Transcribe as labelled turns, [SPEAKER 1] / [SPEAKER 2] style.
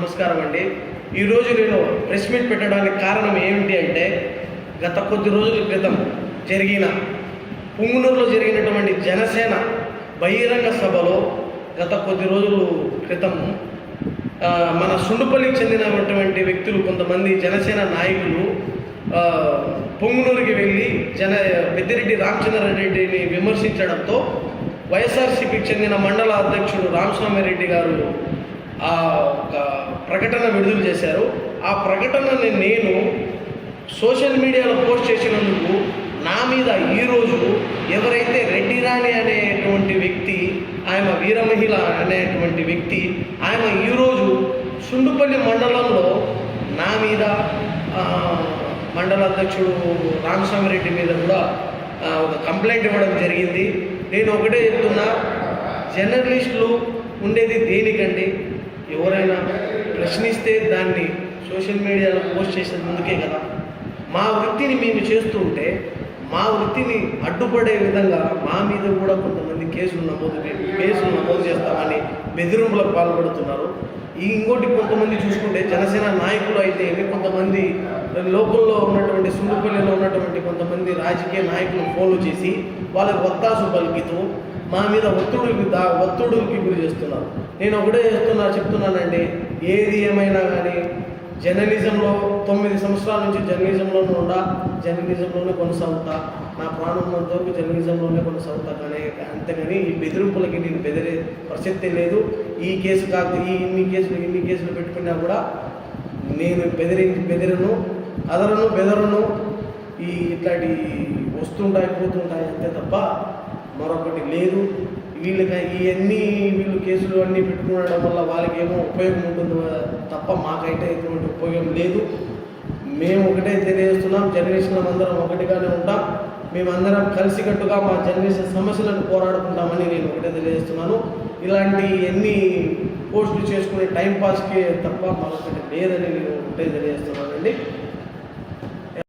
[SPEAKER 1] నమస్కారం అండి. ఈరోజు నేను ప్రెస్ మీట్ పెట్టడానికి కారణం ఏమిటి అంటే గత కొద్ది రోజుల క్రితం జరిగిన పుంగునూరులో జరిగినటువంటి జనసేన బహిరంగ సభలో గత కొద్ది రోజుల క్రితం మన సుండుపల్లికి చెందినటువంటి వ్యక్తులు కొంతమంది జనసేన నాయకులు పొంగునూరుకి వెళ్ళి జన పెద్దిరెడ్డి రామచంద్రారెడ్డిని విమర్శించడంతో వైఎస్ఆర్సీపీకి చెందిన మండల అధ్యక్షుడు రామస్వామిరెడ్డి గారు ఆ ఒక ప్రకటన విడుదల చేశారు. ఆ ప్రకటనని నేను సోషల్ మీడియాలో పోస్ట్ చేసినందుకు నా మీద ఈరోజు ఎవరైతే రెడ్డి రాణి అనేటువంటి వ్యక్తి ఆమె వీరమహిళ అనేటువంటి వ్యక్తి ఆమె ఈరోజు సుండుపల్లి మండలంలో నా మీద మండల అధ్యక్షుడు రామస్వామిరెడ్డి మీద కూడా ఒక కంప్లైంట్ ఇవ్వడం జరిగింది. నేను ఒకటే చెప్తున్నా జర్నలిస్టులు ఉండేది దేనికండి? ఎవరైనా ప్రశ్నిస్తే దాన్ని సోషల్ మీడియాలో పోస్ట్ చేసేందుకే కదా. మా వృత్తిని మేము చేస్తూ ఉంటే మా వృత్తిని అడ్డుపడే విధంగా మా మీద కూడా కొంతమంది కేసులు నమోదు కేసులు నమోదు చేస్తామని బెదిరింపులకు పాల్పడుతున్నారు. ఈ ఇంకోటి కొంతమంది చూసుకుంటే జనసేన నాయకులు అయితే కొంతమంది లోకల్లో ఉన్నటువంటి సుండుపల్లిలో ఉన్నటువంటి కొంతమంది రాజకీయ నాయకులు ఫోన్లు చేసి వాళ్ళకి వత్తాసు పలుకుతూ మా మీద ఒత్తిడికి దా ఒత్తిడికి గురి చేస్తున్నారు నేను ఒకటే చేస్తున్నా చెప్తున్నానండి. ఏది ఏమైనా కానీ జర్నలిజంలో తొమ్మిది సంవత్సరాల నుంచి జర్నలిజంలోనే ఉండా జర్నలిజంలోనే కొనసాగుతా. నా ప్రాణం ఉన్నంతవరకు జర్నలిజంలోనే కొనసాగుతా. కానీ అంతేగాని ఈ బెదిరింపులకి నేను బెదిరే ప్రసిద్ధి లేదు. ఈ కేసు కాదు ఈ ఇన్ని కేసులు ఇన్ని కేసులు పెట్టుకున్నా కూడా నేను బెదిరి బెదిరను అదరను బెదరను. ఈ ఇట్లాంటి వస్తుంటాయి పోతుంటాయి అంతే తప్ప మరొకటి లేదు. వీళ్ళకి ఇవన్నీ వీళ్ళు కేసులు అన్నీ పెట్టుకోవడం వల్ల వాళ్ళకి ఏమో ఉపయోగం ఉంటుంది తప్ప మాకైతే ఎటువంటి ఉపయోగం లేదు. మేము ఒకటే తెలియజేస్తున్నాం జనరేషన్ అందరం ఒకటిగానే ఉంటాం. మేమందరం కలిసికట్టుగా మా జనరేషన్ సమస్యలను పోరాడుకుంటామని నేను ఒకటే తెలియజేస్తున్నాను. ఇలాంటి ఎన్ని పోస్టులు చేసుకునే టైంపాస్కి తప్ప మరొకటి లేదని నేను ఒకటే తెలియజేస్తున్నానండి.